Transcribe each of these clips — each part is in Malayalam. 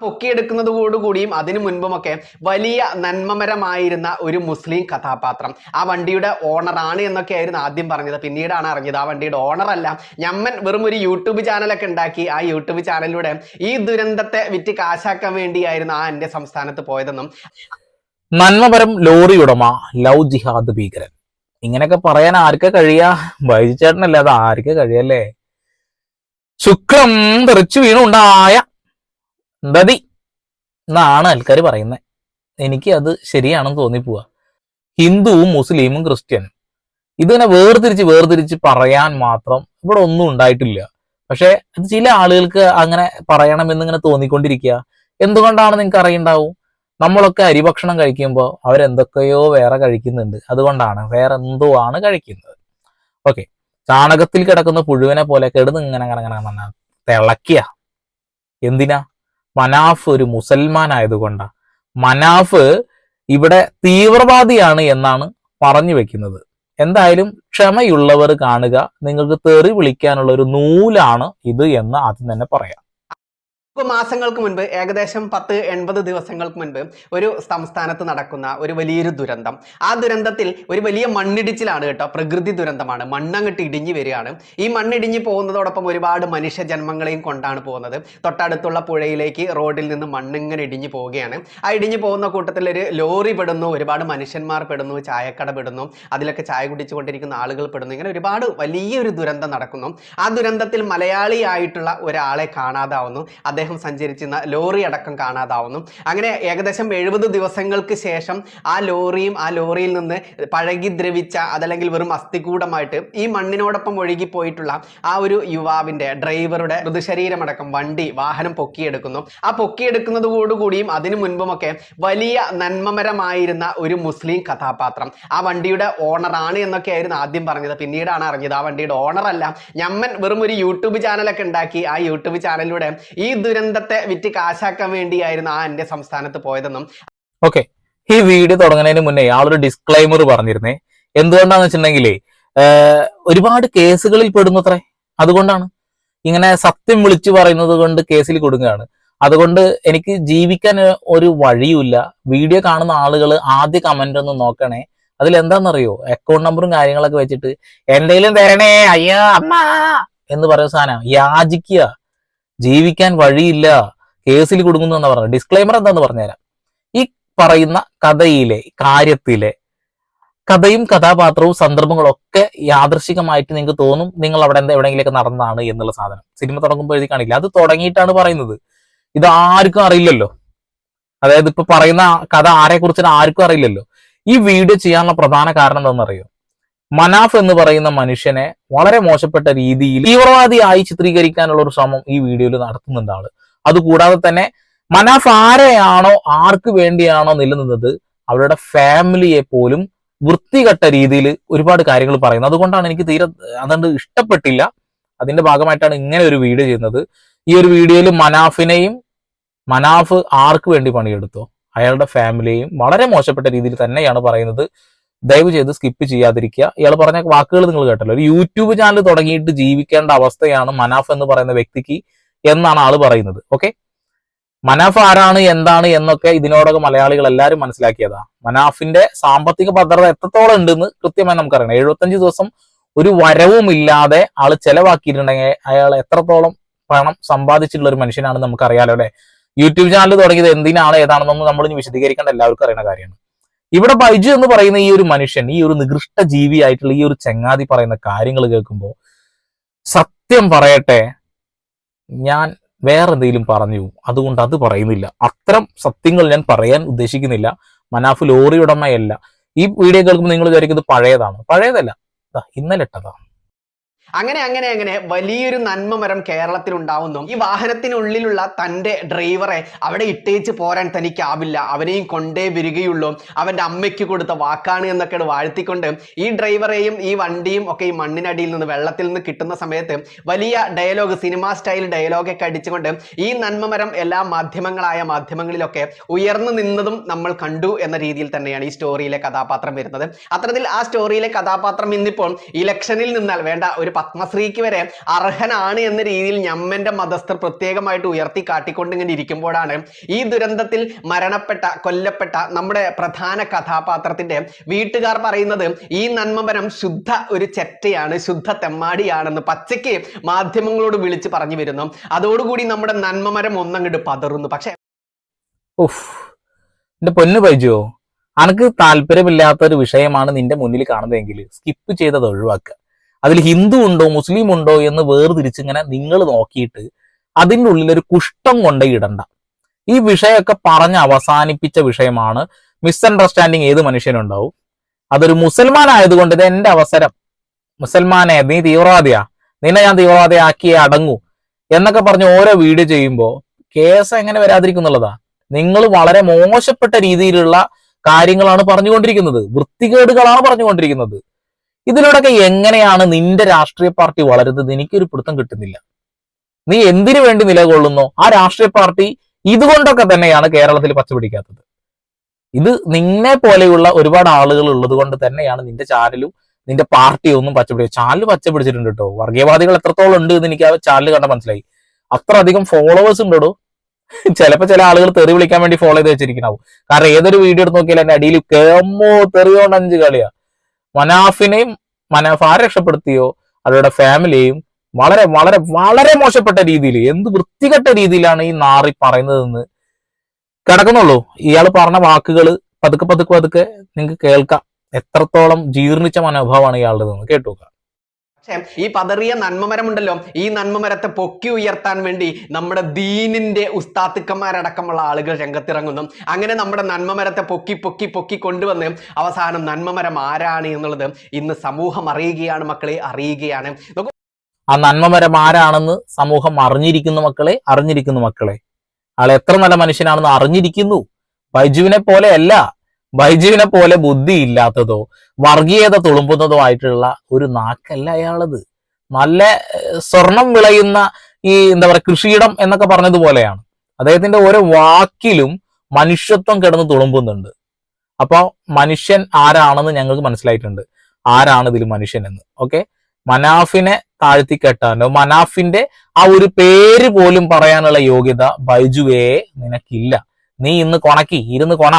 പൊക്കിയെടുക്കുന്നതോടുകൂടിയും അതിനു മുൻപുമൊക്കെ വലിയ നന്മമരമായിരുന്ന ഒരു മുസ്ലിം കഥാപാത്രം. ആ വണ്ടിയുടെ ഓണറാണ് എന്നൊക്കെ ആയിരുന്നു ആദ്യം പറഞ്ഞത്. പിന്നീടാണ് അറിഞ്ഞത് ആ വണ്ടിയുടെ ഓണർ അല്ല. ഞമ്മൻ വെറും ഒരു യൂട്യൂബ് ചാനലൊക്കെ ഉണ്ടാക്കി ആ യൂട്യൂബ് ചാനലിലൂടെ ഈ ദുരന്തത്തെ വിറ്റ് കാശാക്കാൻ വേണ്ടിയായിരുന്നു ആ എന്റെ സംസ്ഥാനത്ത് പോയതെന്നും. നന്മപരം ലോറി ഉടമ ലവ് ജിഹാദ് ഭീകരൻ. ഇങ്ങനെയൊക്കെ പറയാൻ ആർക്കെ കഴിയാ? ബൈജു ചേട്ടനല്ലേ അത് ആർക്കെ കഴിയല്ലേ? ശുക്ലം തെറിച്ചു വീണുണ്ടായ ദതി എന്നാണ് ആൾക്കാർ പറയുന്നത് എനിക്ക് അത് ശരിയാണെന്ന് തോന്നിപ്പോവാ. ഹിന്ദുവും മുസ്ലിമും ക്രിസ്ത്യനും. ഇതിങ്ങനെ വേർതിരിച്ച് വേർതിരിച്ച് പറയാൻ മാത്രം ഇവിടെ ഒന്നും ഉണ്ടായിട്ടില്ല. പക്ഷെ അത് ചില ആളുകൾക്ക് അങ്ങനെ പറയണമെന്ന് ഇങ്ങനെ തോന്നിക്കൊണ്ടിരിക്കുക. എന്തുകൊണ്ടാണ് നിങ്ങൾക്ക് അറിയണ്ടാവും? നമ്മളൊക്കെ അരിഭക്ഷണം കഴിക്കുമ്പോൾ അവരെന്തൊക്കെയോ വേറെ കഴിക്കുന്നുണ്ട്. അതുകൊണ്ടാണ് വേറെ എന്തോ ആണ് കഴിക്കുന്നത്. ഓക്കെ. ചാണകത്തിൽ കിടക്കുന്ന പുഴുവിനെ പോലെ കെടുന്ന് ഇങ്ങനെ അങ്ങനെ അങ്ങനെ തിളക്കിയ എന്തിനാ? മനാഫ് ഒരു മുസൽമാൻ ആയതുകൊണ്ടാണ് മനാഫ് ഇവിടെ തീവ്രവാദിയാണ് എന്നാണ് പറഞ്ഞു വെക്കുന്നത്. എന്തായാലും ക്ഷമയുള്ളവർ കാണുക നിങ്ങൾക്ക് തെറി വിളിക്കാനുള്ള ഒരു നൂലാണ് ഇത് എന്ന് ആദ്യം തന്നെ പറയാം. ഇപ്പൊ മാസങ്ങൾക്ക് മുൻപ് ഏകദേശം പത്ത് എൺപത് ദിവസങ്ങൾക്ക് മുൻപ് ഒരു സംസ്ഥാനത്ത് നടക്കുന്ന ഒരു വലിയൊരു ദുരന്തം. ആ ദുരന്തത്തിൽ ഒരു വലിയ മണ്ണിടിച്ചിലാണ് കേട്ടോ പ്രകൃതി ദുരന്തമാണ്. മണ്ണങ്ങട്ട് ഇടിഞ്ഞു വരികയാണ്. ഈ മണ്ണിടിഞ്ഞു പോകുന്നതോടൊപ്പം ഒരുപാട് മനുഷ്യ ജന്മങ്ങളെയും കൊണ്ടാണ് പോകുന്നത്. തൊട്ടടുത്തുള്ള പുഴയിലേക്ക് റോഡിൽ നിന്ന് മണ്ണിങ്ങനെ ഇടിഞ്ഞു പോവുകയാണ്. ആ ഇടിഞ്ഞു പോകുന്ന കൂട്ടത്തിൽ ഒരു ലോറി പെടുന്നു ഒരുപാട് മനുഷ്യന്മാർ പെടുന്നു ചായക്കട പെടുന്നു അതിലൊക്കെ ചായ കുടിച്ചുകൊണ്ടിരിക്കുന്ന ആളുകൾ പെടുന്നു. ഇങ്ങനെ ഒരുപാട് വലിയൊരു ദുരന്തം നടക്കുന്നു. ആ ദുരന്തത്തിൽ മലയാളിയായിട്ടുള്ള ഒരാളെ കാണാതാവുന്നു. അദ്ദേഹം സഞ്ചരിച്ചിരുന്ന ലോറി അടക്കം കാണാതാവുന്നു. അങ്ങനെ ഏകദേശം എഴുപത് ദിവസങ്ങൾക്ക് ശേഷം ആ ലോറിയും ആ ലോറിയിൽ നിന്ന് പഴകി ദ്രവിച്ച അതല്ലെങ്കിൽ വെറും അസ്ഥികൂടമായിട്ട് ഈ മണ്ണിനോടൊപ്പം ഒഴുകിപ്പോയിട്ടുള്ള ആ ഒരു യുവാവിന്റെ ഡ്രൈവറുടെ മൃതശരീരമടക്കം വണ്ടി വാഹനം പൊക്കിയെടുക്കുന്നു. ആ പൊക്കിയെടുക്കുന്നതോടുകൂടിയും അതിനു മുൻപുമൊക്കെ വലിയ നന്മമരമായിരുന്ന ഒരു മുസ്ലിം കഥാപാത്രം. ആ വണ്ടിയുടെ ഓണറാണ് എന്നൊക്കെ ആയിരുന്നു ആദ്യം പറഞ്ഞത്. പിന്നീടാണ് അറിഞ്ഞത് ആ വണ്ടിയുടെ ഓണറല്ല. ഞമ്മൻ വെറും ഒരു യൂട്യൂബ് ചാനലൊക്കെ ഉണ്ടാക്കി ആ യൂട്യൂബ് ചാനലിലൂടെ ഈ ദുരന്തത്തെ വിറ്റ് കാശാക്കാൻ വേണ്ടിയായിരുന്നു ആ എന്റെ സംസ്ഥാനത്ത് പോയതെന്നും ഓക്കെ ഈ വീഡിയോ തുടങ്ങുന്നതിന് മുന്നേ ആളൊരു ഡിസ്ക്ലൈമർ പറഞ്ഞിരുന്നേ. എന്തുകൊണ്ടാന്ന് വെച്ചിട്ടുണ്ടെങ്കിലേ ഒരുപാട് കേസുകളിൽ പെടുന്നത്രേ. അതുകൊണ്ടാണ്. ഇങ്ങനെ സത്യം വിളിച്ചു പറയുന്നത് കൊണ്ട് കേസിൽ കൊടുക്കുകയാണ് അതുകൊണ്ട് എനിക്ക് ജീവിക്കാൻ ഒരു വഴിയുമില്ല. വീഡിയോ കാണുന്ന ആളുകൾ ആദ്യ കമന്റ് ഒന്ന് നോക്കണേ. അതിൽ എന്താണെന്നറിയോ? അക്കൗണ്ട് നമ്പറും കാര്യങ്ങളൊക്കെ വെച്ചിട്ട് എന്തെങ്കിലും തരണേ അയ്യോ അമ്മ! എന്ന് പറയുന്ന സാധനം. യാചിക്കുക. ജീവിക്കാൻ വഴിയില്ല കേസിൽ കുടുങ്ങുന്നു എന്ന് പറഞ്ഞു ഡിസ്ക്ലൈമർ എന്താന്ന് പറഞ്ഞുതരാം. ഈ പറയുന്ന കഥയിലെ കാര്യത്തിലെ കഥയും കഥാപാത്രവും സന്ദർഭങ്ങളും ഒക്കെ യാദൃശികമായിട്ട് നിങ്ങൾക്ക് തോന്നും നിങ്ങൾ അവിടെ എന്താ എവിടെയെങ്കിലൊക്കെ നടന്നതാണ് എന്നുള്ള സാധനം. സിനിമ തുടങ്ങുമ്പോൾ എഴുതി കാണില്ല. അത് തുടങ്ങിയിട്ടാണ് പറയുന്നത്. ഇത് ആർക്കും അറിയില്ലല്ലോ. അതായത് ഇപ്പൊ പറയുന്ന കഥ ആരെ കുറിച്ചിട്ട് ആർക്കും അറിയില്ലല്ലോ. ഈ വീഡിയോ ചെയ്യാനുള്ള പ്രധാന കാരണം എന്താണെന്നറിയോ? മനാഫ് എന്ന് പറയുന്ന മനുഷ്യനെ വളരെ മോശപ്പെട്ട രീതിയിൽ തീവ്രവാദിയായി ചിത്രീകരിക്കാനുള്ള ഒരു ശ്രമം ഈ വീഡിയോയിൽ നടത്തുന്നുണ്ട് ആൾ. അതുകൂടാതെ തന്നെ മനാഫ് ആരെയാണോ ആർക്ക് വേണ്ടിയാണോ നിലനിന്നത് അവരുടെ ഫാമിലിയെ പോലും വൃത്തികെട്ട രീതിയിൽ ഒരുപാട് കാര്യങ്ങൾ പറയുന്നത് അതുകൊണ്ടാണ് എനിക്ക് തീരെ അതുകൊണ്ട് ഇഷ്ടപ്പെട്ടില്ല. അതിന്റെ ഭാഗമായിട്ടാണ് ഇങ്ങനെ ഒരു വീഡിയോ ചെയ്യുന്നത്. ഈ ഒരു വീഡിയോയിൽ മനാഫിനെയും മനാഫ് ആർക്ക് വേണ്ടി പണിയെടുത്തോ അയാളുടെ ഫാമിലിയെയും വളരെ മോശപ്പെട്ട രീതിയിൽ തന്നെയാണ് പറയുന്നത്. ദയവ് ചെയ്ത് സ്കിപ്പ് ചെയ്യാതിരിക്കുക. ഇയാൾ പറഞ്ഞ വാക്കുകൾ നിങ്ങൾ കേട്ടല്ലോ. ഒരു യൂട്യൂബ് ചാനൽ തുടങ്ങിയിട്ട് ജീവിക്കേണ്ട അവസ്ഥയാണ് മനാഫ് എന്ന് പറയുന്ന വ്യക്തിക്ക് എന്നാണ് ആൾ പറയുന്നത്. ഓക്കെ മനാഫ് ആരാണ് എന്താണ് എന്നൊക്കെ ഇതിനോടൊക്കെ മലയാളികൾ എല്ലാവരും മനസ്സിലാക്കിയതാ. മനാഫിന്റെ സാമ്പത്തിക ഭദ്രത എത്രത്തോളം ഉണ്ടെന്ന് കൃത്യമായി നമുക്കറിയണം. എഴുപത്തഞ്ച് ദിവസം ഒരു വരവും ഇല്ലാതെ ആൾ ചെലവാക്കിയിട്ടുണ്ടെങ്കിൽ അയാൾ എത്രത്തോളം പണം സമ്പാദിച്ചിട്ടുള്ള ഒരു മനുഷ്യനാണെന്ന് നമുക്കറിയാലോ അല്ലെ? യൂട്യൂബ് ചാനൽ തുടങ്ങിയത് എന്തിനാണ് ഏതാണെന്നൊന്നും നമ്മൾ വിശദീകരിക്കേണ്ട എല്ലാവർക്കും അറിയുന്ന കാര്യമാണ്. ഇവിടെ ബൈജു എന്ന് പറയുന്ന ഈ ഒരു മനുഷ്യൻ ഈ ഒരു നികൃഷ്ട ജീവിയായിട്ടുള്ള ഈ ഒരു ചങ്ങാതി പറയുന്ന കാര്യങ്ങൾ കേൾക്കുമ്പോൾ സത്യം പറയട്ടെ ഞാൻ വേറെ എന്തെങ്കിലും പറഞ്ഞു. അതുകൊണ്ട് അത് പറയുന്നില്ല. അത്തരം സത്യങ്ങൾ ഞാൻ പറയാൻ ഉദ്ദേശിക്കുന്നില്ല. മനാഫ് ലോറി ഉടമയല്ല ഈ വീഡിയോ കേൾക്കുമ്പോൾ നിങ്ങൾ വിചാരിക്കുന്നത് പഴയതാണ്. പഴയതല്ല. ഇന്നലെ ഇട്ടതാ. അങ്ങനെ അങ്ങനെ അങ്ങനെ വലിയൊരു നന്മമരം കേരളത്തിൽ ഉണ്ടാവുന്നു ഈ വാഹനത്തിനുള്ളിലുള്ള തന്റെ ഡ്രൈവറെ അവിടെ ഇട്ടേച്ച് പോരാൻ തനിക്കാവില്ല. അവനെയും കൊണ്ടേ വരികയുള്ളൂ അവന്റെ അമ്മയ്ക്ക് കൊടുത്ത വാക്കാണ് എന്നൊക്കെ വാഴ്ത്തിക്കൊണ്ട് ഈ ഡ്രൈവറെയും ഈ വണ്ടിയും ഒക്കെ ഈ മണ്ണിനടിയിൽ നിന്ന് വെള്ളത്തിൽ നിന്ന് കിട്ടുന്ന സമയത്ത് വലിയ ഡയലോഗ് സിനിമാ സ്റ്റൈൽ ഡയലോഗൊക്കെ അടിച്ചുകൊണ്ട് ഈ നന്മമരം എല്ലാ മാധ്യമങ്ങളായ മാധ്യമങ്ങളിലൊക്കെ ഉയർന്നു നിന്നതും നമ്മൾ കണ്ടു എന്ന രീതിയിൽ തന്നെയാണ് ഈ സ്റ്റോറിയിലെ കഥാപാത്രം വരുന്നത്. അത്തരത്തിൽ ആ സ്റ്റോറിയിലെ കഥാപാത്രം ഇന്നിപ്പോൾ ഇലക്ഷനിൽ നിന്നാൽ വേണ്ട ഒരു പത്മശ്രീക്ക് വരെ അർഹനാണ് എന്ന രീതിയിൽ ഞമ്മന്റെ മതസ്ഥർ പ്രത്യേകമായിട്ട് ഉയർത്തി കാട്ടിക്കൊണ്ട് ഇങ്ങനെ ഇരിക്കുമ്പോഴാണ് ഈ ദുരന്തത്തിൽ മരണപ്പെട്ട കൊല്ലപ്പെട്ട നമ്മുടെ പ്രധാന കഥാപാത്രത്തിന്റെ വീട്ടുകാർ പറയുന്നത് ഈ നന്മമരം ശുദ്ധ ഒരു ചെറ്റയാണ് ശുദ്ധ തെമ്മാടിയാണെന്ന് പച്ചയ്ക്ക് മാധ്യമങ്ങളോട് വിളിച്ച് പറഞ്ഞു വരുന്നു. അതോടുകൂടി നമ്മുടെ നന്മമരം ഒന്നങ്ങോട്ട് പതറുന്നു. പക്ഷെ ഉഫ്. എന്റെ പൊന്നു പൈജോ അനക്ക് താല്പര്യമില്ലാത്ത ഒരു വിഷയമാണ് നിന്റെ മുന്നിൽ കാണുന്നതെങ്കിൽ സ്കിപ്പ് ചെയ്തത് ഒഴിവാക്കുക. അതിൽ ഹിന്ദു ഉണ്ടോ മുസ്ലിം ഉണ്ടോ എന്ന് വേർതിരിച്ചിങ്ങനെ നിങ്ങൾ നോക്കിയിട്ട് അതിന്റെ ഉള്ളിൽ ഒരു കുഷ്ഠം കൊണ്ടേ ഇടണ്ട. ഈ വിഷയമൊക്കെ പറഞ്ഞ് അവസാനിപ്പിച്ച വിഷയമാണ് മിസ്അണ്ടർസ്റ്റാൻഡിങ് ഏത് മനുഷ്യനുണ്ടാവും. അതൊരു മുസൽമാൻ ആയതുകൊണ്ട് ഇത് എന്റെ അവസരം. മുസൽമാനെ നീ തീവ്രവാദിയാ. നിന്നെ ഞാൻ തീവ്രവാദിയാക്കിയേ അടങ്ങൂ എന്നൊക്കെ പറഞ്ഞ് ഓരോ വീഡിയോ ചെയ്യുമ്പോൾ കേസ് എങ്ങനെ വരാതിരിക്കുന്നുള്ളതാ നിങ്ങൾ വളരെ മോശപ്പെട്ട രീതിയിലുള്ള കാര്യങ്ങളാണ് പറഞ്ഞുകൊണ്ടിരിക്കുന്നത്. വൃത്തികേടുകളാണ് പറഞ്ഞുകൊണ്ടിരിക്കുന്നത്. ഇതിലൂടെയൊക്കെ എങ്ങനെയാണ് നിന്റെ രാഷ്ട്രീയ പാർട്ടി വളരുന്നത്? എനിക്കൊരു പിടുത്തം കിട്ടുന്നില്ല. നീ എന്തിനു വേണ്ടി നിലകൊള്ളുന്നു? ആ രാഷ്ട്രീയ പാർട്ടി ഇതുകൊണ്ടൊക്കെ തന്നെയാണ് കേരളത്തിൽ പച്ചപിടിക്കാത്തത്. ഇത് നിന്നെ പോലെയുള്ള ഒരുപാട് ആളുകൾ ഉള്ളത് കൊണ്ട് തന്നെയാണ് നിന്റെ ചാനലും നിന്റെ പാർട്ടിയും ഒന്നും പച്ചപിടിക്കുക ചാനൽ പച്ചപിടിച്ചിട്ടുണ്ട് കേട്ടോ. വർഗീയവാദികൾ എത്രത്തോളം ഉണ്ട് എന്ന് എനിക്ക് ആ ചാനൽ കണ്ട മനസ്സിലായി. അത്ര അധികം ഫോളോവേഴ്സ് ഉണ്ടോ ചിലപ്പോ ചില ആളുകൾ തെറി വിളിക്കാൻ വേണ്ടി ഫോളോ ചെയ്ത് വെച്ചിരിക്കണാവും. കാരണം ഏതൊരു വീഡിയോ എടുത്ത് നോക്കിയാൽ എന്റെ അടിയിൽ കേമോ തെറിയോണ്ട് അഞ്ച് കളിയാ. മനാഫിനെയും മനാഫ് ആരെ രക്ഷപ്പെടുത്തിയോ? അവരുടെ ഫാമിലിയെയും വളരെ വളരെ വളരെ മോശപ്പെട്ട രീതിയിൽ എന്ത് വൃത്തികെട്ട രീതിയിലാണ് ഈ നാറി പറയുന്നതെന്ന് കിടക്കുന്നുള്ളൂ. ഇയാൾ പറഞ്ഞ വാക്കുകൾ പതുക്കെ പതുക്കെ പതുക്കെ നിങ്ങൾക്ക് കേൾക്കാം. എത്രത്തോളം ജീർണിച്ച മനോഭാവമാണ് ഇയാളുടെ കേട്ടു പക്ഷേ ഈ പതറിയ നന്മമരമുണ്ടല്ലോ ഈ നന്മമരത്തെ പൊക്കി ഉയർത്താൻ വേണ്ടി നമ്മുടെ ദീനിന്റെ ഉസ്താത്തുക്കന്മാരടക്കമുള്ള ആളുകൾ രംഗത്തിറങ്ങുന്നു. അങ്ങനെ നമ്മുടെ നന്മമരത്തെ പൊക്കി പൊക്കി പൊക്കി കൊണ്ടുവന്ന് അവസാനം നന്മമരം ആരാണ് എന്നുള്ളത് ഇന്ന് സമൂഹം അറിയുകയാണ് മക്കളെ അറിയുകയാണ്. ആ നന്മമരം ആരാണെന്ന് സമൂഹം അറിഞ്ഞിരിക്കുന്നു മക്കളെ അറിഞ്ഞിരിക്കുന്നു മക്കളെ. ആൾ എത്ര നല്ല മനുഷ്യനാണെന്ന് അറിഞ്ഞിരിക്കുന്നു. ബൈജുവിനെ പോലെ അല്ല ബൈജുവിനെ പോലെ ബുദ്ധി ഇല്ലാത്തതോ വർഗീയത തുളുമ്പുന്നതോ ആയിട്ടുള്ള ഒരു നാക്കല്ല അയാളത്. നല്ല സ്വർണം വിളയുന്ന ഈ എന്താ പറയുക കൃഷിയിടം എന്നൊക്കെ പറഞ്ഞതുപോലെയാണ് അദ്ദേഹത്തിന്റെ ഓരോ വാക്കിലും മനുഷ്യത്വം കിടന്ന് തുളുമ്പുന്നുണ്ട്. അപ്പോൾ മനുഷ്യൻ ആരാണെന്ന് ഞങ്ങൾക്ക് മനസ്സിലായിട്ടുണ്ട്. ആരാണ് ഇതിൽ മനുഷ്യൻ എന്ന് ഓക്കെ? മനാഫിനെ താഴ്ത്തി കെട്ടാനോ മനാഫിന്റെ ആ ഒരു പേര് പോലും പറയാനുള്ള യോഗ്യത ബൈജുവേ നിനക്കില്ല. നീ ഇന്ന് കൊണക്കി ഇരുന്ന് കൊണ.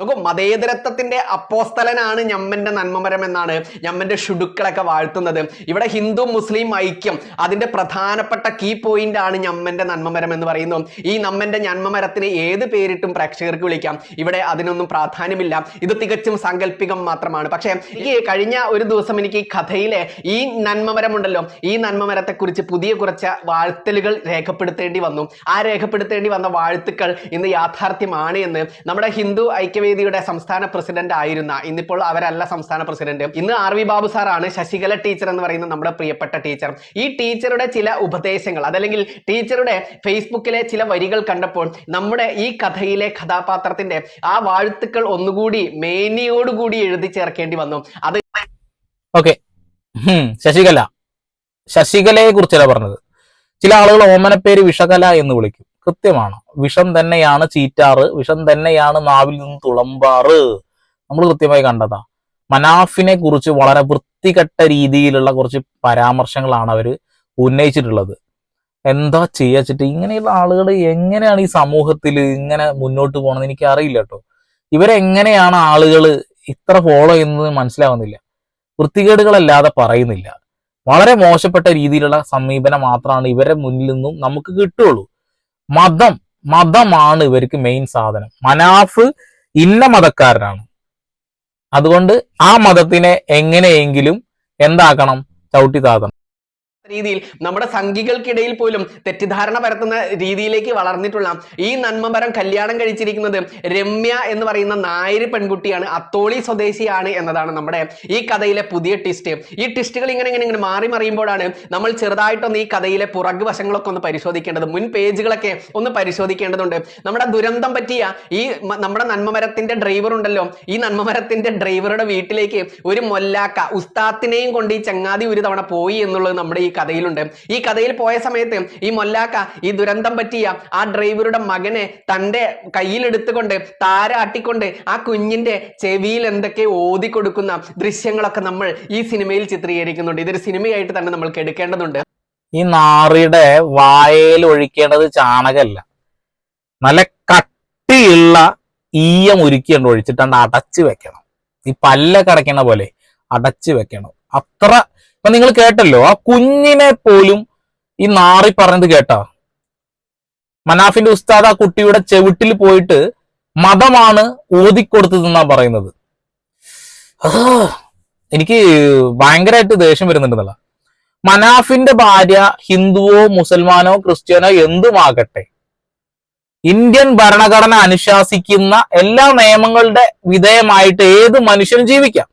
നോക്കൂ മതേതരത്വത്തിന്റെ അപ്പോസ്തലനാണ് ഞമ്മന്റെ നന്മമരം എന്നാണ് ഞമ്മന്റെ ഷുഡുക്കളൊക്കെ വാഴ്ത്തുന്നത്. ഇവിടെ ഹിന്ദു മുസ്ലിം ഐക്യം അതിന്റെ പ്രധാനപ്പെട്ട കീ പോയിന്റ് ആണ് ഞമ്മന്റെ നന്മമരം എന്ന് പറയുന്നു. ഈ നമ്മന്റെ നന്മമരത്തിന് ഏത് പേരിട്ടും പ്രേക്ഷകർക്ക് വിളിക്കാം. ഇവിടെ അതിനൊന്നും പ്രാധാന്യമില്ല. ഇത് തികച്ചും സാങ്കല്പികം മാത്രമാണ്. പക്ഷേ എനിക്ക് കഴിഞ്ഞ ഒരു ദിവസം എനിക്ക് ഈ കഥയിലെ ഈ നന്മമരം ഉണ്ടല്ലോ ഈ നന്മമരത്തെ കുറിച്ച് പുതിയ കുറച്ച് വാഴ്ത്തലുകൾ രേഖപ്പെടുത്തേണ്ടി വന്നു. ആ രേഖപ്പെടുത്തേണ്ടി വന്ന വാഴ്ത്തുക്കൾ ഇന്ന് യാഥാർത്ഥ്യമാണ് എന്ന് നമ്മുടെ ഹിന്ദു ഐക്യവേദിയുടെ സംസ്ഥാന പ്രസിഡന്റ് ആയിരുന്ന ഇന്നിപ്പോൾ അവരല്ല സംസ്ഥാന പ്രസിഡന്റ്. ഇന്ന് ആർ വി ബാബു സാറാണ് ശശികല ടീച്ചർ എന്ന് പറയുന്ന നമ്മുടെ പ്രിയപ്പെട്ട ടീച്ചർ. ഈ ടീച്ചറുടെ ചില ഉപദേശങ്ങൾ അതല്ലെങ്കിൽ ടീച്ചറുടെ ഫേസ്ബുക്കിലെ ചില വരികൾ കണ്ടപ്പോൾ നമ്മുടെ ഈ കഥയിലെ കഥാപാത്രത്തിന്റെ ആ വാഴ്ത്തുക്കൾ ഒന്നുകൂടി മേനിയോടുകൂടി എഴുതി ചേർക്കേണ്ടി വന്നു. അത് ഓക്കെ ശശികല. ശശികലയെ കുറിച്ചല്ല പറഞ്ഞത്? ചില ആളുകൾ ഓമനപ്പേര് വിഷകല എന്ന് വിളിക്കും. കൃത്യമാണ്. വിഷം തന്നെയാണ് ചീറ്റാറ് വിഷം തന്നെയാണ് നാവിൽ നിന്ന് തുളമ്പാറ്. നമ്മൾ കൃത്യമായി കണ്ടതാ. മനാഫിനെ കുറിച്ച് വളരെ വൃത്തികെട്ട രീതിയിലുള്ള കുറച്ച് പരാമർശങ്ങളാണ് അവർ ഉന്നയിച്ചിട്ടുള്ളത്. എന്താ ചെയ്യാച്ചിട്ട് ഇങ്ങനെയുള്ള ആളുകൾ എങ്ങനെയാണ് ഈ സമൂഹത്തിൽ ഇങ്ങനെ മുന്നോട്ട് പോകണമെന്ന് എനിക്ക് അറിയില്ല കേട്ടോ. ഇവരെങ്ങനെയാണ് ആളുകൾ ഇത്ര ഫോളോ ചെയ്യുന്നത് മനസ്സിലാവുന്നില്ല. വൃത്തികേടുകളല്ലാതെ പറയുന്നില്ല. വളരെ മോശപ്പെട്ട രീതിയിലുള്ള സമീപനം മാത്രമാണ് ഇവരെ മുന്നിൽ നിന്നും നമുക്ക് കിട്ടുള്ളൂ. മതം മതമാണ് ഇവർക്ക് മെയിൻ സാധനം. മനാഫ് ഇന്ന മതക്കാരനാണ്. അതുകൊണ്ട് ആ മതത്തിനെ എങ്ങനെയെങ്കിലും എന്താക്കണം? ചവിട്ടി രീതിയിൽ നമ്മുടെ സംഘികൾക്കിടയിൽ പോലും തെറ്റിദ്ധാരണ പരത്തുന്ന രീതിയിലേക്ക് വളർന്നിട്ടുള്ള ഈ നന്മമരം കല്യാണം കഴിച്ചിരിക്കുന്നത് രമ്യ എന്ന് പറയുന്ന നായര് പെൺകുട്ടിയാണ് അത്തോളി സ്വദേശിയാണ് എന്നതാണ് നമ്മുടെ ഈ കഥയിലെ പുതിയ ട്വിസ്റ്റ് ഈ ട്വിസ്റ്റുകൾ ഇങ്ങനെ ഇങ്ങനെ ഇങ്ങനെ മാറി മറിയുമ്പോഴാണ് നമ്മൾ ചെറുതായിട്ടൊന്ന് ഈ കഥയിലെ പുറകു വശങ്ങളൊക്കെ ഒന്ന് പരിശോധിക്കേണ്ടത് മുൻ പേജുകളൊക്കെ ഒന്ന് പരിശോധിക്കേണ്ടതുണ്ട്. നമ്മുടെ ദുരന്തം പറ്റിയ ഈ നമ്മുടെ നന്മമരത്തിന്റെ ഡ്രൈവർ ഉണ്ടല്ലോ ഈ നന്മമരത്തിന്റെ ഡ്രൈവറുടെ വീട്ടിലേക്ക് ഒരു മൊല്ലാക്ക ഉസ്താത്തിനെയും കൊണ്ട് ഈ ചങ്ങാതി ഒരു തവണ പോയി എന്നുള്ളത് നമ്മുടെ ഈ കഥയിലുണ്ട്. ഈ കഥയിൽ പോയ സമയത്ത് ഈ മൊല്ലാക്ക ഈ ദുരന്തം പറ്റിയ ആ ഡ്രൈവറുടെ മകനെ തന്റെ കയ്യിലെടുത്തുകൊണ്ട് താരാട്ടിക്കൊണ്ട് ആ കുഞ്ഞിന്റെ ചെവിയിൽ എന്തൊക്കെ ഓതി കൊടുക്കുന്ന ദൃശ്യങ്ങളൊക്കെ നമ്മൾ ഈ സിനിമയിൽ ചിത്രീകരിക്കുന്നുണ്ട്. ഇതൊരു സിനിമയായിട്ട് തന്നെ നമ്മൾക്ക് എടുക്കേണ്ടതുണ്ട്. ഈ നാറിയുടെ വായയിൽ ഒഴിക്കേണ്ടത് ചാണകമല്ല നല്ല കട്ടിയുള്ള ഈയം ഉരുക്കിയുണ്ട് ഒഴിച്ചിട്ടാണ്ട് അടച്ചു വെക്കണം. ഈ പല്ലൊക്കെ അടയ്ക്കണ പോലെ അടച്ചു വെക്കണം. അത്ര ഇപ്പൊ നിങ്ങൾ കേട്ടല്ലോ ആ കുഞ്ഞിനെ പോലും ഈ നാറി പറഞ്ഞത് കേട്ടാ? മനാഫിന്റെ ഉസ്താദ് ആ കുട്ടിയുടെ ചെവിട്ടിൽ പോയിട്ട് മതമാണ് ഊതിക്കൊടുത്തതെന്നാ പറയുന്നത്. എനിക്ക് ഭയങ്കരമായിട്ട് ദേഷ്യം വരുന്നുണ്ടെന്നല്ല. മനാഫിന്റെ ഭാര്യ ഹിന്ദുവോ മുസൽമാനോ ക്രിസ്ത്യാനോ എന്തുമാകട്ടെ? ഇന്ത്യൻ ഭരണഘടന അനുശാസിക്കുന്ന എല്ലാ നിയമങ്ങളുടെ വിധേയമായിട്ട് ഏത് മനുഷ്യനും ജീവിക്കാം.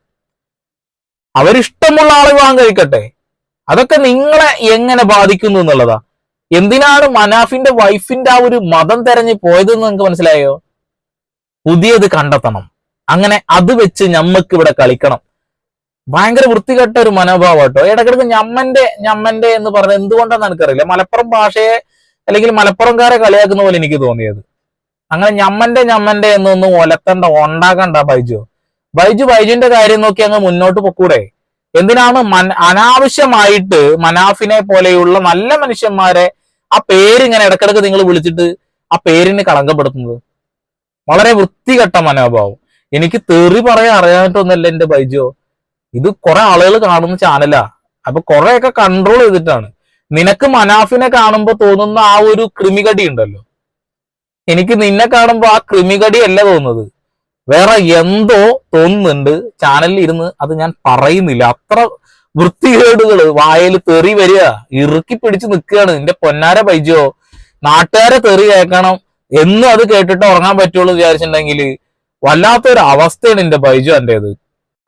അവരിഷ്ടമുള്ള ആളെ വിവാഹം കഴിക്കട്ടെ അതൊക്കെ നിങ്ങളെ എങ്ങനെ ബാധിക്കുന്നു എന്നുള്ളതാ. എന്തിനാണ് മനാഫിന്റെ വൈഫിന്റെ ആ ഒരു മതം തെരഞ്ഞു പോയതെന്ന് നിങ്ങൾക്ക് മനസ്സിലായോ? പുതിയത് കണ്ടെത്തണം. അങ്ങനെ അത് വെച്ച് ഞമ്മക്ക് ഇവിടെ കളിക്കണം. ഭയങ്കര വൃത്തികെട്ട ഒരു മനോഭാവം കേട്ടോ. ഇടക്കിടക്ക് ഞമ്മന്റെ ഞമ്മന്റെ എന്ന് പറഞ്ഞത് എന്തുകൊണ്ടാന്ന് എനിക്കറിയില്ല. മലപ്പുറം ഭാഷയെ അല്ലെങ്കിൽ മലപ്പുറംകാരെ കളിയാക്കുന്ന പോലെ എനിക്ക് തോന്നിയത്. അങ്ങനെ ഞമ്മന്റെ ഞമ്മന്റെ എന്നൊന്നും ഒലത്തണ്ട ഉണ്ടാക്കണ്ട ബൈജു. ബൈജു ബൈജുവിന്റെ കാര്യം നോക്കി അങ്ങ് മുന്നോട്ട് പൊക്കൂടെ. എന്തിനാണ് അനാവശ്യമായിട്ട് മനാഫിനെ പോലെയുള്ള നല്ല മനുഷ്യന്മാരെ ആ പേര് ഇങ്ങനെ ഇടക്കിടക്ക് നിങ്ങൾ വിളിച്ചിട്ട് ആ പേരിന് കളങ്കപ്പെടുത്തുന്നത്? വളരെ വൃത്തികെട്ട മനോഭാവം. എനിക്ക് തെറി പറയാൻ അറിയാനായിട്ടൊന്നല്ല എന്റെ ബൈജോ ഇത് കുറെ ആളുകൾ കാണുന്ന ചാനലാ അപ്പൊ കുറെയൊക്കെ കൺട്രോൾ ചെയ്തിട്ടാണ്. നിനക്ക് മനാഫിനെ കാണുമ്പോൾ തോന്നുന്ന ആ ഒരു കൃമികടി ഉണ്ടല്ലോ. എനിക്ക് നിന്നെ കാണുമ്പോൾ ആ കൃമികടി അല്ല തോന്നുന്നത്. വേറെ എന്തോ തോന്നുന്നുണ്ട്. ചാനലിൽ ഇരുന്ന് അത് ഞാൻ പറയുന്നില്ല. അത്ര വൃത്തികേടുകൾ വായൽ തെറി വരിക ഇറുക്കി പിടിച്ച് നിൽക്കുകയാണ്. നിന്റെ പൊന്നാര പൈജോ നാട്ടുകാരെ തെറി കേൾക്കണം എന്നും അത് കേട്ടിട്ട് ഉറങ്ങാൻ പറ്റുള്ളൂ വിചാരിച്ചിട്ടുണ്ടെങ്കിൽ വല്ലാത്തൊരു അവസ്ഥയാണ് എന്റെ ബൈജു എന്റേത്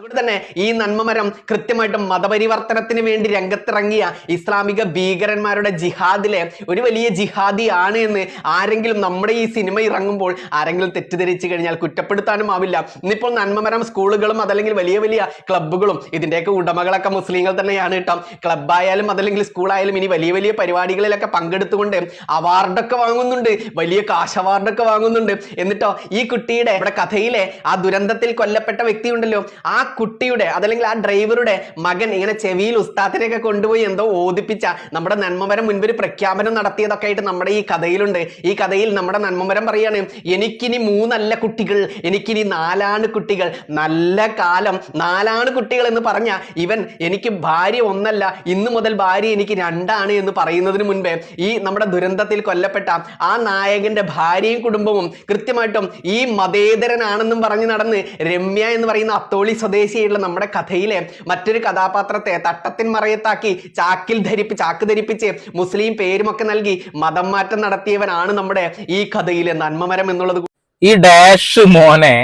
അതുകൊണ്ട് തന്നെ ഈ നന്മമരം കൃത്യമായിട്ട് മതപരിവർത്തനത്തിന് വേണ്ടി രംഗത്തിറങ്ങിയ ഇസ്ലാമിക ഭീകരന്മാരുടെ ജിഹാദിലെ ഒരു വലിയ ജിഹാദി ആണ് എന്ന് ആരെങ്കിലും നമ്മുടെ ഈ സിനിമ ഇറങ്ങുമ്പോൾ ആരെങ്കിലും തെറ്റിദ്ധരിച്ചു കഴിഞ്ഞാൽ കുറ്റപ്പെടുത്താനും ആവില്ല. ഇന്നിപ്പോൾ നന്മമരം സ്കൂളുകളും അതല്ലെങ്കിൽ വലിയ വലിയ ക്ലബ്ബുകളും ഇതിന്റെയൊക്കെ ഉടമകളൊക്കെ മുസ്ലിങ്ങൾ തന്നെയാണ് കേട്ടോ. ക്ലബ്ബായാലും അതല്ലെങ്കിൽ സ്കൂളായാലും ഇനി വലിയ വലിയ പരിപാടികളിലൊക്കെ പങ്കെടുത്തുകൊണ്ട് അവാർഡൊക്കെ വാങ്ങുന്നുണ്ട്. വലിയ കാശ് അവാർഡൊക്കെ വാങ്ങുന്നുണ്ട്. എന്നിട്ടോ ഈ കുട്ടിയുടെ ഇവിടെ കഥയിലെ ആ ദുരന്തത്തിൽ കൊല്ലപ്പെട്ട വ്യക്തിയുണ്ടല്ലോ. ആ കുട്ടിയുടെ അതല്ലെങ്കിൽ ആ ഡ്രൈവറുടെ മകൻ ഇങ്ങനെ ചെവിയിൽ ഉസ്താത്തിനെയൊക്കെ കൊണ്ടുപോയി എന്തോ ഓദിപ്പിച്ച നമ്മുടെ നന്മമരം മുൻപിൽ പ്രഖ്യാപനം നടത്തിയതൊക്കെ ആയിട്ട് നമ്മുടെ ഈ കഥയിലുണ്ട്. ഈ കഥയിൽ നമ്മുടെ നന്മമരം പറയാണ് എനിക്കിനി മൂന്നല്ല കുട്ടികൾ എനിക്കിനി നാലാണ് കുട്ടികൾ. നല്ല കാലം നാലാണ് കുട്ടികൾ എന്ന് പറഞ്ഞ ഇവൻ എനിക്ക് ഭാര്യ ഒന്നല്ല ഇന്ന് മുതൽ ഭാര്യ എനിക്ക് രണ്ടാണ് എന്ന് പറയുന്നതിന് മുൻപേ ഈ നമ്മുടെ ദുരന്തത്തിൽ കൊല്ലപ്പെട്ട ആ നായകന്റെ ഭാര്യയും കുടുംബവും കൃത്യമായിട്ടും ഈ മതേതരനാണെന്നും പറഞ്ഞ് നടന്ന് രമ്യ എന്ന് പറയുന്ന അത്തോളി സ്വദേശിയായിട്ടുള്ള നമ്മുടെ കഥയിലെ മറ്റൊരു കഥാപാത്രത്തെ തട്ടത്തിൻ മറയത്താക്കി ചാക്കിൽ ധരിപ്പ് ചാക്ക് ധരിപ്പിച്ച് മുസ്ലിം പേരുമൊക്കെ നൽകി മതം മാറ്റം നടത്തിയവനാണ് നമ്മുടെ ഈ കഥയിലെ നന്മമരം എന്നുള്ളത് ഈ ഡാഷ് മോനെ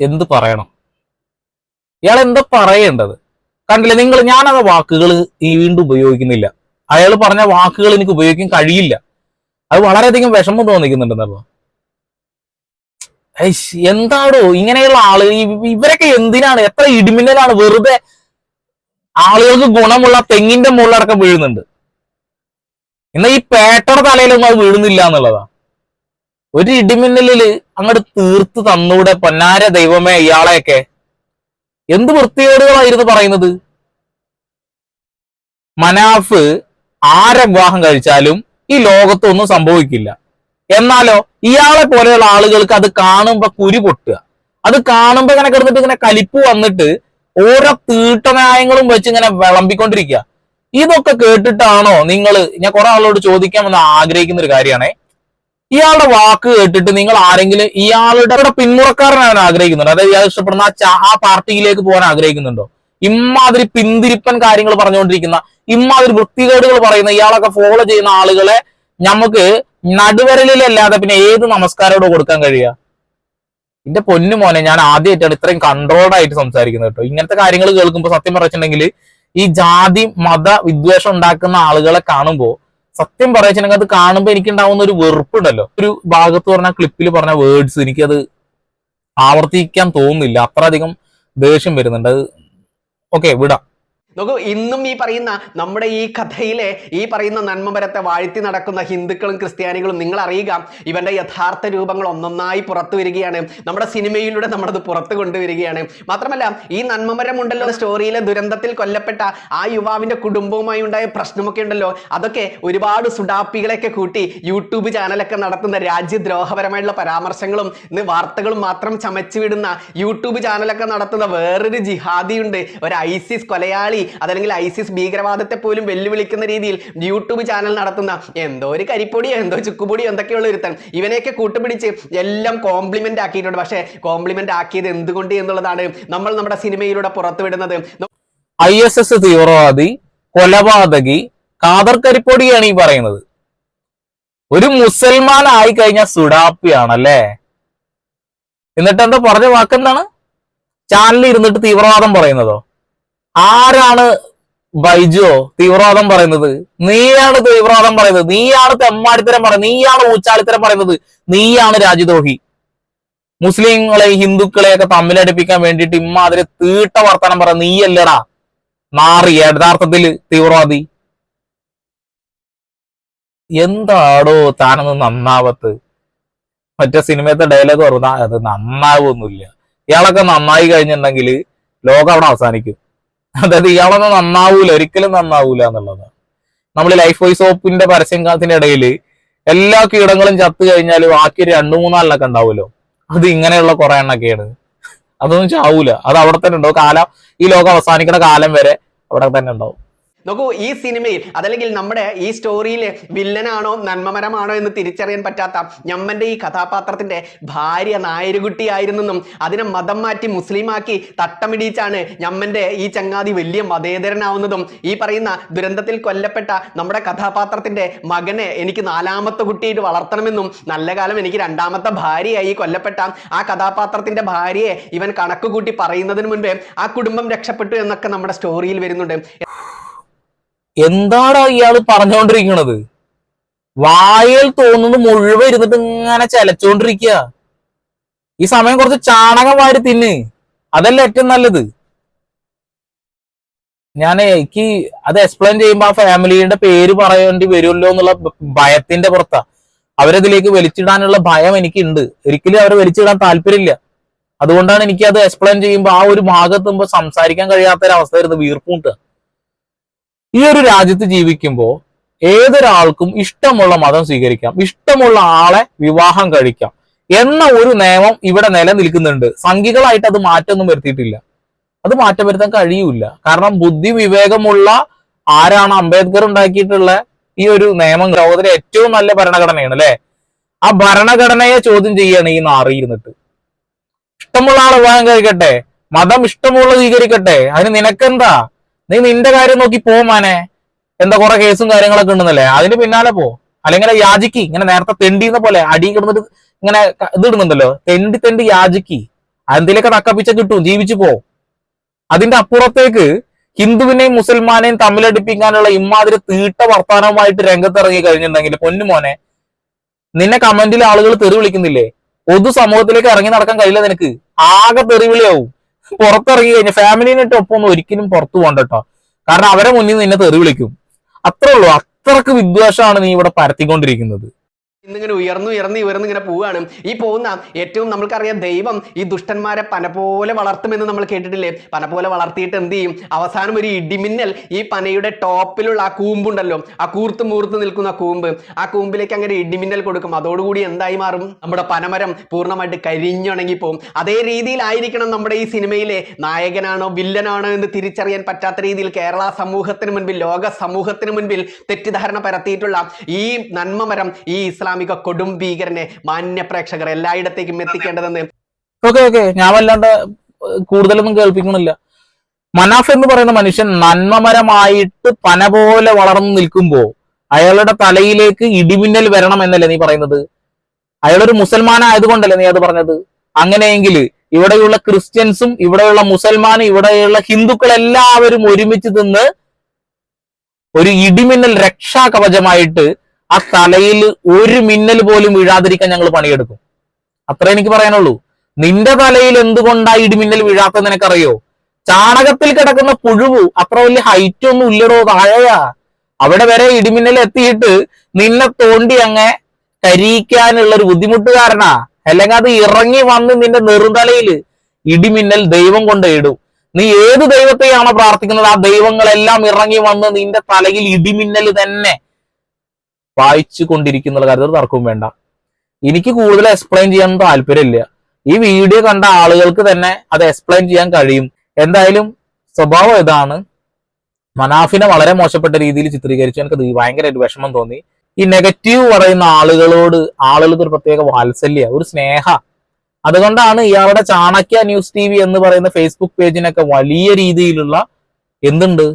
എന്ത് പറയണം? ഇയാൾ എന്താ പറയേണ്ടത്? കണ്ടില്ല നിങ്ങൾ ഞാനത് വാക്കുകൾ ഈ വീണ്ടും ഉപയോഗിക്കുന്നില്ല. അയാൾ പറഞ്ഞ വാക്കുകൾ എനിക്ക് ഉപയോഗിക്കാൻ കഴിയില്ല. അത് വളരെയധികം വിഷമം തോന്നിക്കുന്നുണ്ടെന്നല്ലോ എന്താടോ? ഇങ്ങനെയുള്ള ആളുകൾ ഇവരൊക്കെ എന്തിനാണ്? എത്ര ഇടിമിന്നലാണ് വെറുതെ ആളുകൾക്ക് ഗുണമുള്ള തെങ്ങിന്റെ മുകളിലടക്കം വീഴുന്നുണ്ട്. എന്നാ ഈ പേട്ടയുടെ തലയിലൊന്നും അത് വീഴുന്നില്ല എന്നുള്ളതാ. ഒരു ഇടിമിന്നലിൽ അങ്ങോട്ട് തീർത്ത് തന്നൂടെ പൊന്നാര ദൈവമേ ഇയാളെയൊക്കെ. എന്ത് വൃത്തികേടുകളായിരുന്നു പറയുന്നത്? മനാഫ് ആരെ വിവാഹം കഴിച്ചാലും ഈ ലോകത്തൊന്നും സംഭവിക്കില്ല. എന്നാലോ ഇയാളെ പോലെയുള്ള ആളുകൾക്ക് അത് കാണുമ്പോ കുരു പൊട്ടുക. അത് കാണുമ്പോ ഇങ്ങനെ കിടന്നിട്ട് ഇങ്ങനെ കലിപ്പ് വന്നിട്ട് ഓരോ തീട്ടനായങ്ങളും വെച്ച് ഇങ്ങനെ വിളമ്പിക്കൊണ്ടിരിക്കുക. ഇതൊക്കെ കേട്ടിട്ടാണോ നിങ്ങൾ ഞാൻ കുറെ ആളോട് ചോദിക്കാമെന്ന് ആഗ്രഹിക്കുന്ന ഒരു കാര്യമാണേ. ഇയാളുടെ വാക്ക് കേട്ടിട്ട് നിങ്ങൾ ആരെങ്കിലും ഇയാളുടെ കൂടെ പിന്മുറക്കാരനാണ് ആഗ്രഹിക്കുന്നുണ്ട്? അതായത് ഇയാൾ ഇഷ്ടപ്പെടുന്ന ആ പാർട്ടിയിലേക്ക് പോകാൻ ആഗ്രഹിക്കുന്നുണ്ടോ? ഇമ്മാതിരി പിന്തിരിപ്പൻ കാര്യങ്ങൾ പറഞ്ഞുകൊണ്ടിരിക്കുന്ന ഇമ്മാതിരി വൃത്തികേടുകൾ പറയുന്ന ഇയാളൊക്കെ ഫോളോ ചെയ്യുന്ന ആളുകളെ നമുക്ക് നടുവരലിലല്ലാതെ പിന്നെ ഏത് നമസ്കാരോട് കൊടുക്കാൻ കഴിയുക എന്റെ പൊന്നു മോനെ ഞാൻ ആദ്യമായിട്ടാണ് ഇത്രയും കൺട്രോൾഡ് ആയിട്ട് സംസാരിക്കുന്നത് കേട്ടോ. ഇങ്ങനത്തെ കാര്യങ്ങൾ കേൾക്കുമ്പോൾ സത്യം പറഞ്ഞിട്ടുണ്ടെങ്കിൽ ഈ ജാതി മത വിദ്വേഷം ഉണ്ടാക്കുന്ന ആളുകളെ കാണുമ്പോൾ സത്യം പറയുകയാണെങ്കിൽ അത് കാണുമ്പോൾ എനിക്ക് ഉണ്ടാവുന്ന ഒരു വെറുപ്പുണ്ടല്ലോ. ഒരു ഭാഗത്ത് പറഞ്ഞ ക്ലിപ്പിൽ പറഞ്ഞ വേർഡ്സ് എനിക്കത് ആവർത്തിക്കാൻ തോന്നുന്നില്ല. അത്രയധികം ദേഷ്യം വരുന്നുണ്ട്. അത് ഓക്കെ വിടാം. നോക്കൂ ഇന്നും ഈ പറയുന്ന നമ്മുടെ ഈ കഥയിലെ ഈ പറയുന്ന നന്മമരത്തെ വാഴ്ത്തി നടക്കുന്ന ഹിന്ദുക്കളും ക്രിസ്ത്യാനികളും നിങ്ങൾ അറിയുക ഇവന്റെ യഥാർത്ഥ രൂപങ്ങൾ ഒന്നൊന്നായി പുറത്തു വരികയാണ്. നമ്മുടെ സിനിമയിലൂടെ നമ്മളത് പുറത്തു കൊണ്ടുവരികയാണ്. മാത്രമല്ല ഈ നന്മമരം ഉണ്ടല്ലോ സ്റ്റോറിയിലെ ദുരന്തത്തിൽ കൊല്ലപ്പെട്ട ആ യുവാവിന്റെ കുടുംബവുമായി ഉണ്ടായ പ്രശ്നമൊക്കെ ഉണ്ടല്ലോ അതൊക്കെ ഒരുപാട് സുഡാപ്പികളെയൊക്കെ കൂട്ടി യൂട്യൂബ് ചാനലൊക്കെ നടത്തുന്ന രാജ്യദ്രോഹപരമായിട്ടുള്ള പരാമർശങ്ങളും വാർത്തകളും മാത്രം ചമച്ചു വിടുന്ന യൂട്യൂബ് ചാനലൊക്കെ നടത്തുന്ന വേറൊരു ജിഹാദിയുണ്ട് ഒരു ഐസിസ് കൊലയാളി. അതല്ലെങ്കിൽ ഐസിസ് ഭീകരവാദത്തെ പോലും വെല്ലുവിളിക്കുന്ന രീതിയിൽ യൂട്യൂബ് ചാനൽ നടത്തുന്ന എന്തോ ഒരു കരിപ്പൊടിയോ എന്തോ ചുക്കുപൊടിയോ എന്തൊക്കെയുള്ള ഒരുത്തൻ. ഇവനെയൊക്കെ കൂട്ടുപിടിച്ച് എല്ലാം കോംപ്ലിമെന്റ് ആക്കിയിട്ടുണ്ട്. പക്ഷേ കോംപ്ലിമെന്റ് ആക്കിയത് എന്തുകൊണ്ട് എന്നുള്ളതാണ് നമ്മൾ നമ്മുടെ സിനിമയിലൂടെ പുറത്തുവിടുന്നത്. ഐ എസ് എസ് തീവ്രവാദി കൊലപാതകി ഖാദർ കരിപ്പൊടിയാണ് ഈ പറയുന്നത്. ഒരു മുസൽമാൻ ആയി കഴിഞ്ഞാൽ സുഡാപ്പിയാണല്ലേ? എന്നിട്ട് എന്താ പറഞ്ഞ വാക്കെന്താണ്? ചാനലിൽ ഇരുന്നിട്ട് തീവ്രവാദം പറയുന്നതോ? ആരാണ് ബൈജോ തീവ്രവാദം പറയുന്നത്? നീയാണ് തീവ്രവാദം പറയുന്നത്. നീയാണ് തെമ്മാടിത്തരം പറയുന്നത്. നീയാണ് ഊച്ചാളിത്തരം പറയുന്നത്. നീയാണ് രാജ്യദ്രോഹി. മുസ്ലിങ്ങളെ ഹിന്ദുക്കളെ ഒക്കെ തമ്മിലടിപ്പിക്കാൻ വേണ്ടിയിട്ട് ഇമ്മാതിരി തീട്ട വർത്തമാനം പറ നീയല്ലടാ. മാറി യഥാർത്ഥത്തിൽ തീവ്രവാദി. എന്താടോ താനൊന്ന് നന്നാവത്ത്. മറ്റേ സിനിമയത്തെ ഡയലോഗ് പറഞ്ഞാൽ അത് നന്നാവൊന്നുമില്ല. ഇയാളൊക്കെ നന്നായി കഴിഞ്ഞിട്ടുണ്ടെങ്കിൽ ലോകം അവിടെ അവസാനിക്കും. അതായത് ഇയാളൊന്നും നന്നാവൂല ഒരിക്കലും നന്നാവൂല എന്നുള്ളതാണ് നമ്മൾ ലൈഫ് ബോയ് സോപ്പിന്റെ പരസ്യത്തിന്റെ ഇടയിൽ എല്ലാ കീടങ്ങളും ചത്തു കഴിഞ്ഞാൽ ബാക്കി രണ്ടു മൂന്നാലിനൊക്കെ ഉണ്ടാവുമല്ലോ. അത് ഇങ്ങനെയുള്ള കുറെ എണ്ണൊക്കെയാണ് അതൊന്നും ചാവൂല. അത് അവിടെ തന്നെ ഉണ്ടാവും. കാലം ഈ ലോകം അവസാനിക്കുന്ന കാലം വരെ അവിടെ തന്നെ ഉണ്ടാവും. നോക്കൂ ഈ സിനിമയിൽ അതല്ലെങ്കിൽ നമ്മുടെ ഈ സ്റ്റോറിയിൽ വില്ലനാണോ നന്മമരമാണോ എന്ന് തിരിച്ചറിയാൻ പറ്റാത്ത ഞമ്മന്റെ ഈ കഥാപാത്രത്തിന്റെ ഭാര്യ നായരുകുട്ടിയായിരുന്നെന്നും അതിനെ മതം മാറ്റി മുസ്ലിമാക്കി തട്ടമിടിച്ചാണ് ഞമ്മന്റെ ഈ ചങ്ങാതി വലിയ മതേതരനാവുന്നതും. ഈ പറയുന്ന ദുരന്തത്തിൽ കൊല്ലപ്പെട്ട നമ്മുടെ കഥാപാത്രത്തിന്റെ മകനെ എനിക്ക് നാലാമത്തെ കുട്ടിയായിട്ട് വളർത്തണമെന്നും നല്ല കാലം എനിക്ക് രണ്ടാമത്തെ ഭാര്യയായി കൊല്ലപ്പെട്ട ആ കഥാപാത്രത്തിന്റെ ഭാര്യയെ ഇവൻ കണക്ക് കൂട്ടി പറയുന്നതിന് മുൻപേ ആ കുടുംബം രക്ഷപ്പെട്ടു എന്നൊക്കെ നമ്മുടെ സ്റ്റോറിയിൽ വരുന്നുണ്ട്. എന്താടാ ഇയാൾ പറഞ്ഞുകൊണ്ടിരിക്കണത് വായിൽ തോന്നുന്നത് മുഴുവൻ ഇരുന്നിട്ട് ഇങ്ങനെ ചലച്ചുകൊണ്ടിരിക്കുക ഈ സമയം കുറച്ച് ചാണകം വാരി തിന്ന്. അതല്ല ഏറ്റവും നല്ലത്. ഞാൻ എനിക്ക് അത് എക്സ്പ്ലെയിൻ ചെയ്യുമ്പോ ആ ഫാമിലിയുടെ പേര് പറയേണ്ടി വരുമല്ലോ എന്നുള്ള ഭയത്തിന്റെ പുറത്താ. അവരതിലേക്ക് വലിച്ചിടാനുള്ള ഭയം എനിക്കുണ്ട്. ഒരിക്കലും അവരെ വലിച്ചിടാൻ താല്പര്യമില്ല. അതുകൊണ്ടാണ് എനിക്ക് അത് എക്സ്പ്ലെയിൻ ചെയ്യുമ്പോൾ ആ ഒരു ഭാഗത്തുമ്പോ സംസാരിക്കാൻ കഴിയാത്ത ഒരു അവസ്ഥ വരുന്നത് ഈ ഒരു രാജ്യത്ത് ജീവിക്കുമ്പോൾ ഏതൊരാൾക്കും ഇഷ്ടമുള്ള മതം സ്വീകരിക്കാം ഇഷ്ടമുള്ള ആളെ വിവാഹം കഴിക്കാം എന്ന ഒരു നിയമം ഇവിടെ നിലനിൽക്കുന്നുണ്ട്. സംഖ്യകളായിട്ട് അത് മാറ്റമൊന്നും വരുത്തിയിട്ടില്ല. അത് മാറ്റം വരുത്താൻ കഴിയൂല. കാരണം ബുദ്ധി വിവേകമുള്ള ആരാണ് അംബേദ്കർ ഉണ്ടാക്കിയിട്ടുള്ള ഈ ഒരു നിയമം? ലോകത്തിലെ ഏറ്റവും നല്ല ഭരണഘടനയാണ് അല്ലെ? ആ ഭരണഘടനയെ ചോദ്യം ചെയ്യാണ് ഈ നാറിയിരുന്നിട്ട് ഇഷ്ടമുള്ള ആളെ വിവാഹം കഴിക്കട്ടെ മതം ഇഷ്ടമുള്ള സ്വീകരിക്കട്ടെ. അതിന് നിനക്കെന്താ? നീ നിന്റെ കാര്യം നോക്കി പോ മാനെ. എന്താ കുറെ കേസും കാര്യങ്ങളൊക്കെ ഉണ്ടെന്നല്ലേ? അതിന് പിന്നാലെ പോ. അല്ലെങ്കിൽ യാചിക്ക്. ഇങ്ങനെ നേരത്തെ തെണ്ടിന്ന പോലെ അടി കിടന്നിട്ട് ഇങ്ങനെ ഇതിടുന്നുണ്ടല്ലോ തെണ്ടി തെണ്ടി യാചിക്ക്. അതിലൊക്കെ തക്കപ്പിച്ച കിട്ടും ജീവിച്ചു പോ. അതിന്റെ അപ്പുറത്തേക്ക് ഹിന്ദുവിനെയും മുസൽമാനെയും തമ്മിലടിപ്പിക്കാനുള്ള ഇമാതിരി തീട്ട വർത്താനവുമായിട്ട് രംഗത്തിറങ്ങി കഴിഞ്ഞിട്ടുണ്ടെങ്കിൽ പൊന്നുമോനെ നിന്നെ കമന്റിൽ ആളുകൾ തെറി വിളിക്കുന്നില്ലേ? പൊതു സമൂഹത്തിലേക്ക് ഇറങ്ങി നടക്കാൻ കഴിയില്ല നിനക്ക്. ആകെ തെറിവിളിയാവും പുറത്തിറങ്ങി കഴിഞ്ഞാൽ ഫാമിലിനായിട്ട് ഒപ്പം ഒന്നും ഒരിക്കലും പുറത്തു പോകണ്ട കേട്ടോ കാരണം അവരെ മുന്നിൽ നിന്ന് നിന്നെ തെറി വിളിക്കും. അത്രേ ഉള്ളൂ. അത്രയ്ക്ക് വിദ്വേഷമാണ് നീ ഇവിടെ പരത്തിക്കൊണ്ടിരിക്കുന്നത്. ഇന്നിങ്ങനെ ഉയർന്നു ഉയർന്ന് ഉയർന്ന് ഇങ്ങനെ പോവുകയാണ് ഈ പോകുന്ന ഏറ്റവും നമ്മൾക്കറിയാം ദൈവം ഈ ദുഷ്ടന്മാരെ പന പോലെ വളർത്തുമെന്ന് നമ്മൾ കേട്ടിട്ടില്ലേ? പന പോലെ വളർത്തിയിട്ട് എന്ത് ചെയ്യും? അവസാനം ഒരു ഇടിമിന്നൽ ഈ പനയുടെ ടോപ്പിലുള്ള ആ കൂമ്പുണ്ടല്ലോ. ആ കൂർത്ത് മൂർത്ത് നിൽക്കുന്ന കൂമ്പ്. ആ കൂമ്പിലേക്ക് അങ്ങനെ ഇടിമിന്നൽ കൊടുക്കും. അതോടുകൂടി എന്തായി മാറും? നമ്മുടെ പനമരം പൂർണമായിട്ട് കരിഞ്ഞുണങ്ങി പോകും അതേ രീതിയിലായിരിക്കണം നമ്മുടെ ഈ സിനിമയിലെ നായകനാണോ വില്ലനാണോ എന്ന് തിരിച്ചറിയാൻ പറ്റാത്ത രീതിയിൽ കേരള സമൂഹത്തിന് മുൻപിൽ ലോക സമൂഹത്തിന് മുൻപിൽ തെറ്റിദ്ധാരണ പരത്തിയിട്ടുള്ള ഈ നന്മമരം ഈ ഇസ്ലാമിക കൊടും ഭീകരനെ മാന്യ പ്രേക്ഷകർ എല്ലായിടത്തേക്കും എത്തിക്കേണ്ടതെന്ന് ഓക്കെ ഓക്കെ. ഞാൻ വല്ലാണ്ട് കൂടുതലൊന്നും കേൾപ്പിക്കണില്ല. മനാഫ് എന്ന് പറയുന്ന മനുഷ്യൻ നന്മമരമായിട്ട് പന പോലെ വളർന്നു നിൽക്കുമ്പോ അയാളുടെ തലയിലേക്ക് ഇടിമിന്നൽ വരണം എന്നല്ലേ നീ പറയുന്നത്? അയാളൊരു മുസൽമാനായതുകൊണ്ടല്ലേ നീ അത് പറഞ്ഞത്? അങ്ങനെയെങ്കിൽ ഇവിടെയുള്ള ക്രിസ്ത്യൻസും ഇവിടെയുള്ള മുസൽമാനും ഇവിടെയുള്ള ഹിന്ദുക്കൾ എല്ലാവരും ഒരുമിച്ച് നിന്ന് ഒരു ഇടിമിന്നൽ രക്ഷാ കവചമായിട്ട് ആ തലയിൽ ഒരു മിന്നൽ പോലും വീഴാതിരിക്കാൻ ഞങ്ങൾ പണിയെടുക്കും. അത്ര എനിക്ക് പറയാനുള്ളൂ. നിന്റെ തലയിൽ എന്തുകൊണ്ടാ ഇടിമിന്നൽ വീഴാത്തത് നിനക്കറിയോ? ചാണകത്തിൽ കിടക്കുന്ന പുഴുവു അത്ര വലിയ ഹൈറ്റ് ഒന്നും ഇല്ലടോ താഴെയാ. അവിടെ വരെ ഇടിമിന്നൽ എത്തിയിട്ട് നിന്നെ തോണ്ടി അങ്ങ് കരിയിക്കാനുള്ള ഒരു ബുദ്ധിമുട്ട് ബുദ്ധിമുട്ടുകാരനാ. അല്ലെങ്കിൽ അത് ഇറങ്ങി വന്ന് നിന്റെ നെറുതലയിൽ ഇടിമിന്നൽ ദൈവം കൊണ്ട് ഇടും. നീ ഏത് ദൈവത്തെയാണോ പ്രാർത്ഥിക്കുന്നത്? ആ ദൈവങ്ങളെല്ലാം ഇറങ്ങി വന്ന് നിന്റെ തലയിൽ ഇടിമിന്നൽ തന്നെ വായിച്ചു കൊണ്ടിരിക്കുന്ന കാര്യത്തിൽ തർക്കവും വേണ്ട. എനിക്ക് കൂടുതൽ എക്സ്പ്ലെയിൻ ചെയ്യാൻ താല്പര്യമില്ല. ഈ വീഡിയോ കണ്ട ആളുകൾക്ക് തന്നെ അത് എക്സ്പ്ലെയിൻ ചെയ്യാൻ കഴിയും. എന്തായാലും സ്വഭാവം ഇതാണ്. മനാഫിനെ വളരെ മോശപ്പെട്ട രീതിയിൽ ചിത്രീകരിച്ചു. എനിക്ക് അത് ഭയങ്കരമായിട്ട് വിഷമം തോന്നി. ഈ നെഗറ്റീവ് പറയുന്ന ആളുകളോട് ആളുകൾക്ക് ഒരു പ്രത്യേക വാത്സല്യ ഒരു സ്നേഹ. അതുകൊണ്ടാണ് ഇയാളുടെ ചാണക്യ ന്യൂസ് ടി വി എന്ന് പറയുന്ന ഫേസ്ബുക്ക് പേജിനൊക്കെ വലിയ രീതിയിലുള്ള എന്തുണ്ട്?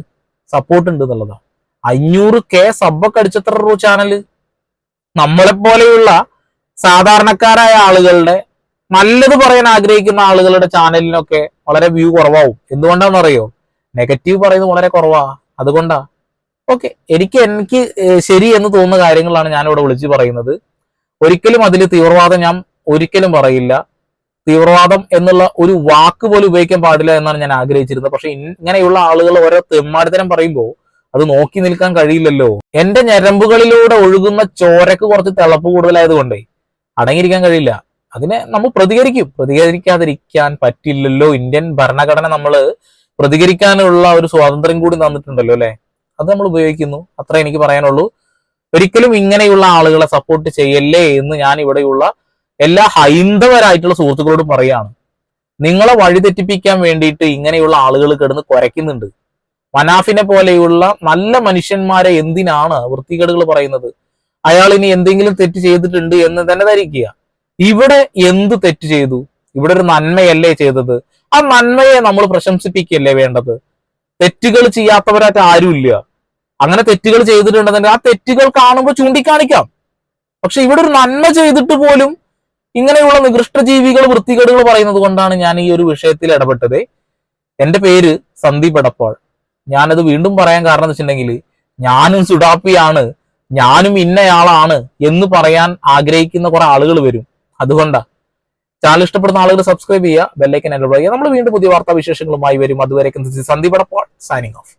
സപ്പോർട്ട് ഉണ്ട് എന്നുള്ളതാണ് അഞ്ഞൂറ് കെ സബ്ബൊക്കെ അടിച്ചത്ര ചാനൽ നമ്മളെ പോലെയുള്ള സാധാരണക്കാരായ ആളുകളുടെ നല്ലത് പറയാൻ ആഗ്രഹിക്കുന്ന ആളുകളുടെ ചാനലിനൊക്കെ വളരെ വ്യൂ കുറവാവും. എന്തുകൊണ്ടാണെന്ന് അറിയോ നെഗറ്റീവ് പറയുന്നത് വളരെ കുറവാ. അതുകൊണ്ടാ. ഓക്കെ എനിക്ക് എനിക്ക് ശരി എന്ന് തോന്നുന്ന കാര്യങ്ങളാണ് ഞാനിവിടെ വിളിച്ചു പറയുന്നത്. ഒരിക്കലും അതിൽ തീവ്രവാദം ഞാൻ ഒരിക്കലും പറയില്ല. തീവ്രവാദം എന്നുള്ള ഒരു വാക്ക് പോലും ഉപയോഗിക്കാൻ പാടില്ല എന്നാണ് ഞാൻ ആഗ്രഹിച്ചിരുന്നത്. പക്ഷെ ഇങ്ങനെയുള്ള ആളുകൾ ഓരോ തെമ്മാടിത്തരം പറയുമ്പോൾ അത് നോക്കി നിൽക്കാൻ കഴിയില്ലല്ലോ. എന്റെ ഞരമ്പുകളിലൂടെ ഒഴുകുന്ന ചോരക്ക് കുറച്ച് തിളപ്പ് കൂടുതലായതുകൊണ്ടേ അടങ്ങിയിരിക്കാൻ കഴിയില്ല. അതിനെ നമ്മൾ പ്രതികരിക്കും. പ്രതികരിക്കാതിരിക്കാൻ പറ്റില്ലല്ലോ. ഇന്ത്യൻ ഭരണഘടന നമ്മൾ പ്രതികരിക്കാനുള്ള ഒരു സ്വാതന്ത്ര്യം കൂടി തന്നിട്ടുണ്ടല്ലോ അല്ലെ? അത് നമ്മൾ ഉപയോഗിക്കുന്നു. അത്ര എനിക്ക് പറയാനുള്ളൂ. ഒരിക്കലും ഇങ്ങനെയുള്ള ആളുകളെ സപ്പോർട്ട് ചെയ്യല്ലേ എന്ന് ഞാൻ ഇവിടെയുള്ള എല്ലാ ഹൈന്ദവരായിട്ടുള്ള സുഹൃത്തുക്കളോടും പറയാണ്. നിങ്ങളെ വഴിതെറ്റിപ്പിക്കാൻ വേണ്ടിയിട്ട് ഇങ്ങനെയുള്ള ആളുകൾ കിടന്ന് കുരയ്ക്കുന്നുണ്ട്. മനാഫിനെ പോലെയുള്ള നല്ല മനുഷ്യന്മാരെ എന്തിനാണ് വൃത്തികേടുകൾ പറയുന്നത്? അയാൾ ഇനി എന്തെങ്കിലും തെറ്റ് ചെയ്തിട്ടുണ്ട് എന്ന് തന്നെ ധരിക്കുക. ഇവിടെ എന്ത് തെറ്റ് ചെയ്തു? ഇവിടെ ഒരു നന്മയല്ലേ ചെയ്തത്? ആ നന്മയെ നമ്മൾ പ്രശംസിപ്പിക്കുകയല്ലേ വേണ്ടത്? തെറ്റുകൾ ചെയ്യാത്തവരായിട്ട് ആരുമില്ല. അങ്ങനെ തെറ്റുകൾ ചെയ്തിട്ടുണ്ടെന്നുണ്ടെങ്കിൽ ആ തെറ്റുകൾ കാണുമ്പോൾ ചൂണ്ടിക്കാണിക്കാം. പക്ഷെ ഇവിടെ ഒരു നന്മ ചെയ്തിട്ട് പോലും ഇങ്ങനെയുള്ള നികൃഷ്ട ജീവികൾ വൃത്തികേടുകൾ പറയുന്നത് കൊണ്ടാണ് ഞാൻ ഈ ഒരു വിഷയത്തിൽ ഇടപെട്ടത്. എന്റെ പേര് സന്ദീപ് എടപ്പാൾ. ഞാനത് വീണ്ടും പറയാൻ കാരണം എന്ന് വെച്ചിട്ടുണ്ടെങ്കിൽ ഞാനും സുഡാപ്പിയാണ് ഞാനും ഇന്നയാളാണ് എന്ന് പറയാൻ ആഗ്രഹിക്കുന്ന കുറെ ആളുകൾ വരും. അതുകൊണ്ടാ. ചാനൽ ഇഷ്ടപ്പെടുന്ന ആളുകൾ സബ്സ്ക്രൈബ് ചെയ്യുക ബെല്ലൈക്കൻ എനബിൾ ചെയ്യുക. നമ്മൾ വീണ്ടും പുതിയ വാർത്താ വിശേഷങ്ങളുമായി വരും അതുവരെ സന്ദീപ് എടപ്പാൾ സൈനിങ് ഓഫ്